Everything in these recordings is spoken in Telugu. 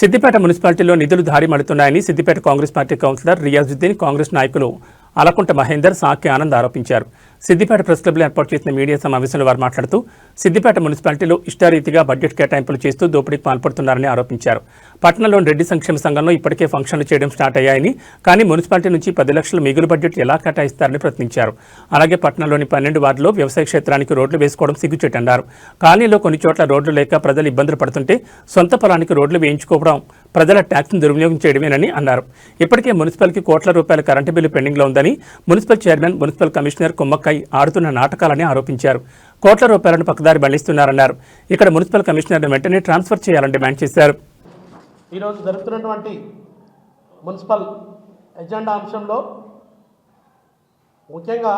సిద్దిపేట మున్సిపాలిటీలో నిధులు దారి మడుతున్నాయని Siddipet Congress party councillor Riyazuddin Congress నాయకులు అలకుంట మహేందర్ సాకి ఆనంద్ ఆరోపించారు. సిద్దిపేట ప్రెస్ క్లబ్లో ఏర్పాటు చేసిన మీడియా సమావేశంలో వారు మాట్లాడుతూ సిద్దిపేట మున్సిపాలిటీలో ఇష్టారీతిగా బడ్జెట్ కేటాయింపులు చేస్తూ దోపిడీకి పాల్పడుతున్నారని ఆరోపించారు. పట్టణంలోని రెడ్డి సంక్షేమ సంఘంలో ఇప్పటికే ఫంక్షన్లు చేయడం స్టార్ట్ అయ్యాయని కానీ మున్సిపాలిటీ నుంచి పది లక్షల మిగులు బడ్జెట్ ఎలా కేటాయిస్తారని ప్రశ్నించారు. అలాగే పట్టణంలోని పన్నెండు వార్డులో వ్యవసాయ క్షేత్రానికి రోడ్లు వేసుకోవడం సిగ్గుచేటన్నారు. కాలనీలో కొన్ని చోట్ల రోడ్లు లేక ప్రజలు ఇబ్బందులు పడుతుంటే సొంత పొలానికి రోడ్లు వేయించుకోవడం ప్రజల ట్యాక్స్ను దుర్వినియోగం చేయడమేనని అన్నారు. ఇప్పటికే మున్సిపల్కి కోట్ల రూపాయల కరెంటు బిల్లు పెండింగ్లో ఉందని మున్సిపల్ చైర్మన్ మున్సిపల్ కమిషనర్ కుమ్మక్క ఆడుతున్న నాటకాలని ఆరోపించారు. కోట్ల రూపాయలను పక్కదారి మళ్ళిస్తున్నారన్నారు. ఇక్కడ మున్సిపల్ కమిషనర్ను వెంటనే ట్రాన్స్ఫర్ చేయాలని డిమాండ్ చేశారు. ఈరోజు జరుగుతున్నటువంటి మున్సిపల్ ఎజెండా అంశంలో ముఖ్యంగా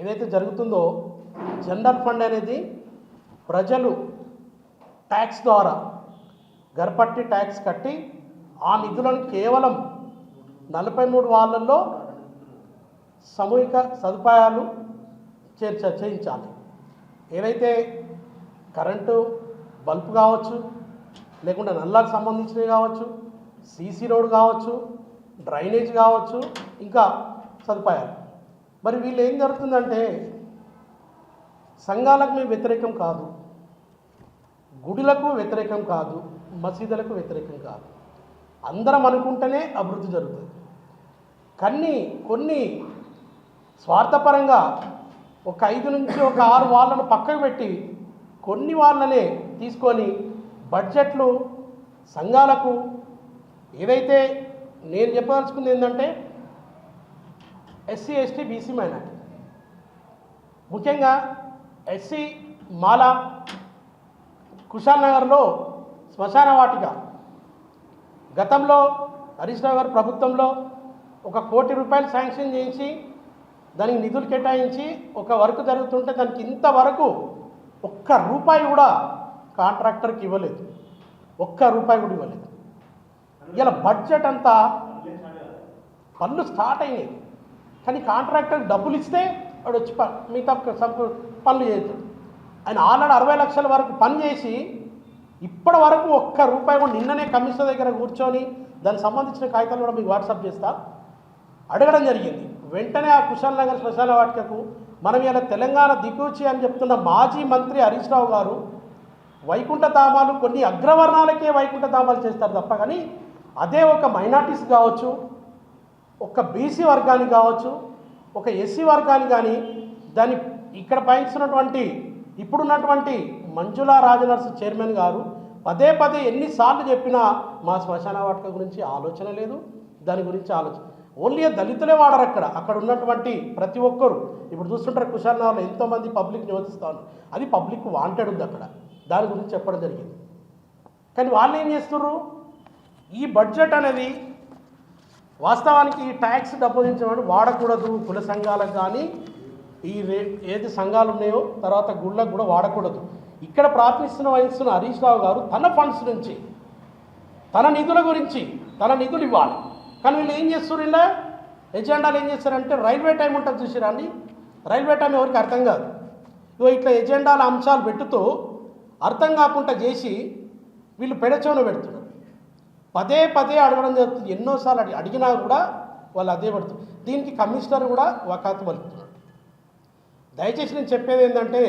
ఏదైతే జరుగుతుందో జనరల్ ఫండ్ అనేది ప్రజలు ట్యాక్స్ ద్వారా గర్పట్టి ట్యాక్స్ కట్టి ఆ నిధులను కేవలం నలభై మూడు వాళ్ళల్లో సామూహిక సదుపాయాలు చేర్చ చేయించాలి. ఏవైతే కరెంటు బల్బ్ కావచ్చు లేకుంటే నల్లాకు సంబంధించినవి కావచ్చు సీసీ రోడ్ కావచ్చు డ్రైనేజ్ కావచ్చు ఇంకా సదుపాయాలు. మరి వీళ్ళు ఏం జరుగుతుందంటే సంఘాలకు మేము వ్యతిరేకం కాదు గుడులకు వ్యతిరేకం కాదు మసీదులకు వ్యతిరేకం కాదు. అందరం అనుకుంటేనే అభివృద్ధి జరుగుతుంది. కానీ కొన్ని స్వార్థపరంగా ఒక ఐదు నుంచి ఒక ఆరు వాళ్ళను పక్కకు పెట్టి కొన్ని వాళ్ళనే తీసుకొని బడ్జెట్లు సంఘాలకు ఏదైతే నేను చెప్పదలుచుకుంది ఏంటంటే ఎస్సీ ఎస్టీ బీసీ మైనార్టీ ముఖ్యంగా ఎస్సీ మాల కుషాల్ నగర్లో శ్మశాన వాటిక. గతంలో హరీష్ నగర్ ప్రభుత్వంలో ఒక కోటి రూపాయలు శాంక్షన్ చేయించి దానికి నిధులు కేటాయించి ఒక వర్క్ జరుగుతుంటే దానికి ఇంతవరకు ఒక్క రూపాయి కూడా కాంట్రాక్టర్కి ఇవ్వలేదు. ఒక్క రూపాయి కూడా ఇవ్వలేదు. ఇలా బడ్జెట్ అంతా పనులు స్టార్ట్ అయినాయి. కానీ కాంట్రాక్టర్ డబ్బులు ఇస్తే వాడు వచ్చి ప- మిగతా సంప- పనులు చేయొచ్చు. ఆయన ఆల్రెడీ అరవై లక్షల వరకు పని చేసి ఇప్పటి వరకు ఒక్క రూపాయి కూడా నిన్ననే కమిషనర్ దగ్గర కూర్చొని దానికి సంబంధించిన కాగితాలు కూడా మీకు వాట్సాప్ చేస్తా. అడగడం జరిగింది. వెంటనే ఆ కుశాల్ నగర్ శ్మశాన వాటికకు మనం ఇలా తెలంగాణ దిక్కుచి అని చెప్తున్న మాజీ మంత్రి హరీష్ రావు గారు వైకుంఠ ధామాలు కొన్ని అగ్రవర్ణాలకే వైకుంఠ ధామాలు చేస్తారు తప్ప కానీ అదే ఒక మైనార్టీస్ కావచ్చు ఒక బీసీ వర్గానికి కావచ్చు ఒక ఎస్సీ వర్గానికి కానీ దాన్ని ఇక్కడ పయనిస్తున్నటువంటి ఇప్పుడున్నటువంటి మంజులా రాజనర్స్ చైర్మన్ గారు పదే పదే ఎన్నిసార్లు చెప్పినా మా శ్మశాన వాటిక గురించి ఆలోచన లేదు దాని గురించి ఆలోచన ఓన్లీ దళితులే వాడరు అక్కడ. అక్కడ ఉన్నటువంటి ప్రతి ఒక్కరు. ఇప్పుడు చూస్తుంటారు కుషాల్ నగర్లో ఎంతోమంది పబ్లిక్ నివసిస్తాను అది పబ్లిక్ వాంటెడ్ ఉంది అక్కడ. దాని గురించి చెప్పడం జరిగింది. కానీ వాళ్ళు ఏం చేస్తున్నారు ఈ బడ్జెట్ అనేది వాస్తవానికి ఈ ట్యాక్స్ డబ్బులించమని వాడకూడదు. కుల సంఘాలకు కానీ ఈ రే ఏది సంఘాలు ఉన్నాయో తర్వాత గుళ్ళకు కూడా వాడకూడదు. ఇక్కడ ప్రార్థిస్తున్న వహిస్తున్న హరీష్ రావు గారు తన ఫండ్స్ నుంచి తన నిధుల గురించి తన నిధులు ఇవ్వాలి. కానీ వీళ్ళు ఏం చేస్తారు ఇలా? ఎజెండాలు ఏం చేస్తారంటే రైల్వే టైం ఉంటుంది చూసిరా అండి? రైల్వే టైం ఎవరికి అర్థం కాదు. ఇగో ఇట్లా ఎజెండాల అంశాలు పెట్టుతూ అర్థం కాకుండా చేసి వీళ్ళు పెడచోన పెడుతున్నారు. పదే పదే అడగడం జరుగుతుంది. ఎన్నోసార్లు అడిగి అడిగినా కూడా వాళ్ళు అదే పడుతుంది దీనికి కమిషనర్ కూడా వకాతు పలుకుతున్నాడు. దయచేసి నేను చెప్పేది ఏంటంటే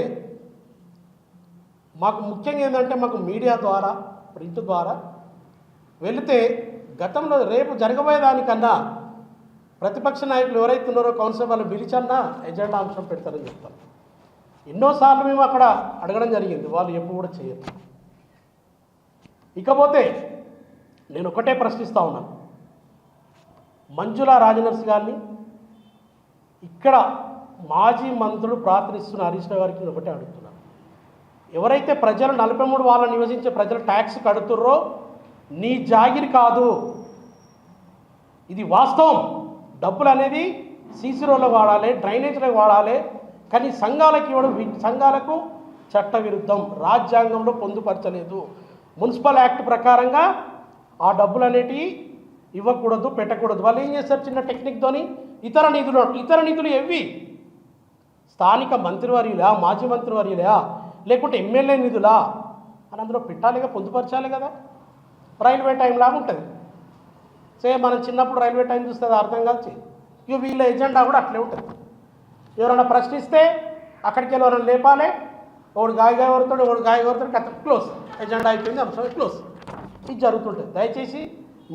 మాకు ముఖ్యంగా ఏంటంటే మాకు మీడియా ద్వారా ప్రింట్ ద్వారా వెళితే గతంలో రేపు జరగబోయేదానికన్నా ప్రతిపక్ష నాయకులు ఎవరైతే ఉన్నారో కౌన్సిల్ వాళ్ళు పిలిచన్నా ఎజెండా అంశం పెడతారని చెప్తాను ఎన్నోసార్లు మేము అక్కడ అడగడం జరిగింది వాళ్ళు ఎప్పుడు కూడా చేయరు. ఇకపోతే నేను ఒకటే ప్రశ్నిస్తా ఉన్నాను మంజుల రాజనర్స్ గారిని ఇక్కడ మాజీ మంత్రులు ప్రార్థనిస్తున్న హరీష్ గారికి నేను ఒకటే అడుగుతున్నాను ఎవరైతే ప్రజలు నలభై మూడు వాళ్ళ నివసించే ప్రజలు ట్యాక్స్ కడుతుర్రో నీ జాగిరి కాదు. ఇది వాస్తవం. డబ్బులు అనేది సీసీరోలో వాడాలి డ్రైనేజ్లో వాడాలి కానీ సంఘాలకు ఇవ్వడం సంఘాలకు చట్ట విరుద్ధం రాజ్యాంగంలో పొందుపరచలేదు. మున్సిపల్ యాక్ట్ ప్రకారంగా ఆ డబ్బులు అనేటివి ఇవ్వకూడదు పెట్టకూడదు. వాళ్ళు ఏం చేస్తారు చిన్న టెక్నిక్తోని ఇతర నిధులు ఇతర నిధులు ఎవి స్థానిక మంత్రివర్యులా మాజీ మంత్రివర్యులా లేకుంటే ఎమ్మెల్యే నిధులా? అని అందులో పెట్టాలిగా పొందుపరచాలి కదా. రైల్వే టైం లాగా ఉంటుంది సే మనం చిన్నప్పుడు రైల్వే టైం చూస్తే అది అర్థం కాదు ఇక వీళ్ళ ఎజెండా కూడా అట్లే ఉంటుంది. ఎవరైనా ప్రశ్నిస్తే అక్కడికి వెళ్ళి ఎవరైనా లేపాలి ఒకడు గాయగాయవరుతాడు ఒకడు గాయగా కథ క్లోజ్ ఎజెండా అయిపోయింది అంశం క్లోజ్ ఇది జరుగుతుంటుంది. దయచేసి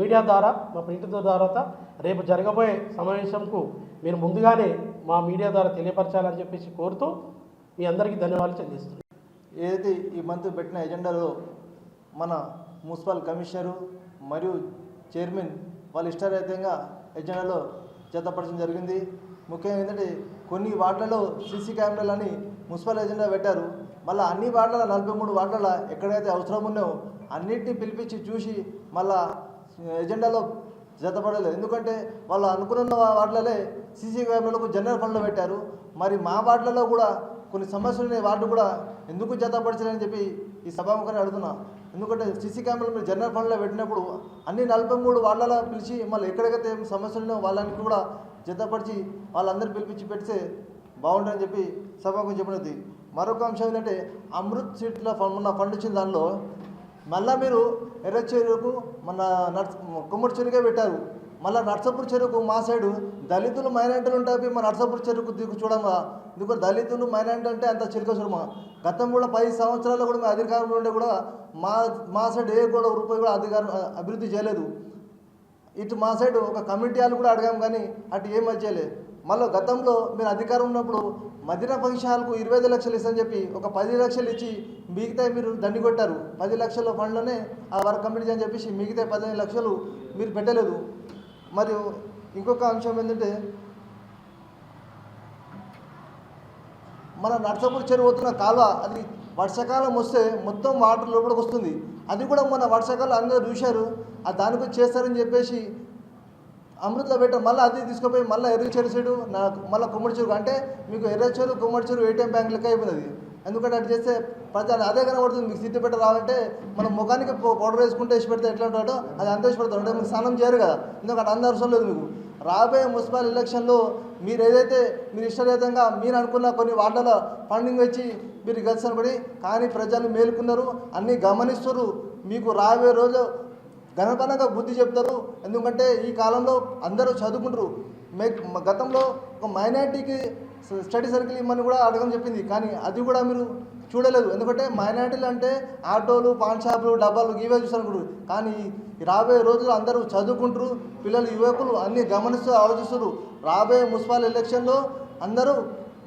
మీడియా ద్వారా మా ప్రింట్ ద్వారా రేపు జరగబోయే సమావేశంకు మీరు ముందుగానే మా మీడియా ద్వారా తెలియపరచాలని చెప్పేసి కోరుతూ మీ అందరికీ ధన్యవాదాలు చెల్లిస్తున్నాను. ఏదైతే ఈ మంత్ పెట్టిన ఎజెండాలో మన మున్సిపల్ కమిషనరు మరియు చైర్మన్ వాళ్ళు ఇష్టారీతంగా ఎజెండాలో జతపరచడం జరిగింది. ముఖ్యంగా ఏంటంటే కొన్ని వార్డులలో సీసీ కెమెరాలని మున్సిపల్ ఎజెండా పెట్టారు. మళ్ళీ అన్ని వార్డుల నలభై మూడు వార్డుల ఎక్కడైతే అవసరం ఉన్నాయో అన్నింటినీ పిలిపించి చూసి మళ్ళా ఎజెండాలో జతపడలేదు. ఎందుకంటే వాళ్ళు అనుకున్న వార్డులలే సీసీ కెమెరాలకు జనరల్ ఫండ్లో పెట్టారు. మరి మా వార్డులలో కూడా కొన్ని సమస్యలు ఉన్నాయి వార్డు కూడా ఎందుకు జతపరచలేని చెప్పి ఈ సభాముఖాన్ని అడుగుతున్నా. ఎందుకంటే సీసీ కెమెరాలు మీరు జనరల్ ఫండ్లో పెట్టినప్పుడు అన్ని నలభై మూడు వాళ్ళలా పిలిచి మళ్ళీ ఎక్కడికైతే ఏం సమస్యలు ఉన్నాయో వాళ్ళని కూడా జతపరిచి వాళ్ళందరూ పిలిపించి పెడితే బాగుంటుందని చెప్పి సభకు చెప్పినది. మరొక అంశం ఏంటంటే అమృత్ సీట్లో ఫండ్ మొన్న ఫండ్ ఇచ్చిన దానిలో మళ్ళీ మీరు ఎర్రచేరుకు మన నర్స్ కుమ్మడి చెరువుగా పెట్టారు. మళ్ళీ నర్సపూర్ చెరుకు మా సైడు దళితులు మైనార్టీలు ఉంటాయి మా నర్సపూర్ చెరుకు దిగు చూడమా ఎందుకంటే దళితులు మైనార్టీ అంటే అంత చిరుక చూడమా గతం కూడా పది సంవత్సరాల్లో కూడా మేము అధికారంలో ఉండే కూడా మా మా సైడ్ ఏ కూడా రూపాయి కూడా అధికారం అభివృద్ధి చేయలేదు. ఇటు మా సైడ్ ఒక కమిటీ వాళ్ళు కూడా అడిగాము కానీ అటు ఏం చేయలేదు మళ్ళీ గతంలో మీరు అధికారం ఉన్నప్పుడు మదిన ఫంక్షన్లకు ఇరవై ఐదు లక్షలు ఇస్తని చెప్పి ఒక పది లక్షలు ఇచ్చి మిగతా మీరు దండి కొట్టారు. పది లక్షల ఫండ్లోనే ఆ వర్క్ కంప్లీట్ అని చెప్పేసి మిగతా పదిహేను లక్షలు మీరు పెట్టలేదు. మరియు ఇంకొక అంశం ఏంటంటే మన నర్సపూర్ చెరువు వస్తున్న కాలువ అది వర్షాకాలం వస్తే మొత్తం వాటర్ లోపలికి వస్తుంది. అది కూడా మన వర్షాకాలం అందరూ చూశారు. ఆ దాని గురించి చేస్తారని చెప్పేసి అమృతలో పెట్టాం మళ్ళీ అది తీసుకుపోయి మళ్ళీ ఎర్ర చెరువు సైడు నా మళ్ళీ కొమ్మడి చెరువు. అంటే మీకు ఎర్ర చెరువు చెరువు ఏటీఎం బ్యాంక్ లెక్క అయిపోయింది ఎందుకంటే అటు చేస్తే ప్రజలు అదే కనబడుతుంది. మీకు సిద్ధి పెట్ట రావాలంటే మనం ముఖానికి పౌడర్ వేసుకుంటే వేసి పెడితే ఎట్లా ఉంటాడో అది అంత వేసి పెడతారు అంటే మీకు స్నానం చేయరు కదా. ఎందుకంటే అంత అవసరం లేదు మీకు. రాబోయే మున్సిపల్ ఎలక్షన్లో మీరు ఏదైతే మీరు ఇష్టరీతంగా మీరు అనుకున్న కొన్ని వార్డులలో ఫండింగ్ వచ్చి మీరు గెలిచనబడి కానీ ప్రజలు మేలుకున్నారు అన్నీ గమనిస్తారు. మీకు రాబోయే రోజు ఘనపనంగా బుద్ధి చెప్తారు. ఎందుకంటే ఈ కాలంలో అందరూ చదువుకుంటారు. మే గతంలో ఒక మైనార్టీకి స్టడీ సర్కిల్ ఇమ్మని కూడా అడగని చెప్పింది. కానీ అది కూడా మీరు చూడలేదు. ఎందుకంటే మైనార్టీలు అంటే ఆటోలు పాన్ షాపులు డబ్బాలు ఇవే చూసారు కానీ రాబోయే రోజుల్లో అందరూ చదువుకుంటారు పిల్లలు యువకులు అన్నీ గమనిస్తూ ఆలోచిస్తున్నారు రాబోయే మున్సిపల్ ఎలక్షన్లో అందరూ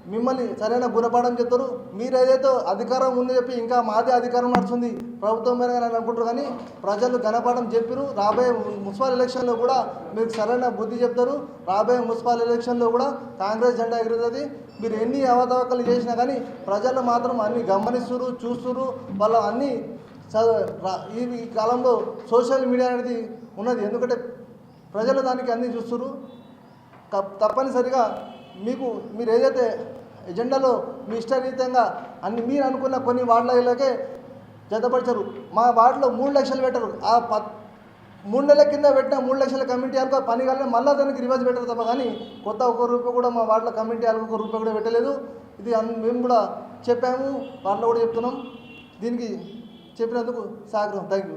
మిమ్మల్ని సరైన గుణపాఠం చెప్తారు. మీరు ఏదైతే అధికారం ఉంది చెప్పి ఇంకా మాదే అధికారం నడుస్తుంది ప్రభుత్వం మీద అని అనుకుంటారు కానీ ప్రజలు ఘనపాఠం చెప్పిరు. రాబోయే మున్సిపల్ ఎలక్షన్లో కూడా మీకు సరైన బుద్ధి చెప్తారు. రాబోయే మున్సిపల్ ఎలక్షన్లో కూడా కాంగ్రెస్ జెండా ఎగురుతుంది. మీరు ఎన్ని అవతవకలు చేసినా కానీ ప్రజలు మాత్రం అన్ని గమనిస్తురు చూస్తురు. వాళ్ళ అన్ని చ- ఈ కాలంలో సోషల్ మీడియా అనేది ఉన్నది. ఎందుకంటే ప్రజలు దానికి అన్ని చూస్తున్నారు తప్పనిసరిగా మీకు మీరు ఏదైతే ఎజెండాలో మీ ఇష్టరీతంగా అన్ని మీరు అనుకున్న కొన్ని వార్డులకే జతపరిచారు. మా వార్డులో మూడు లక్షలు పెట్టరు. ఆ ప మూడు నెలల కింద పెట్టిన మూడు లక్షల కమిటీ వాళ్ళకి పని కాలే మళ్ళీ దానికి రివర్స్ పెట్టరు తప్ప కానీ కొత్త ఒక రూపాయి కూడా మా వార్డులో కమిటీ వాళ్ళకి ఒక రూపాయి కూడా పెట్టలేదు. ఇది మేము కూడా చెప్పాము వాళ్ళు కూడా చెప్తున్నాం. దీనికి చెప్పినందుకు సాగరం. Thank you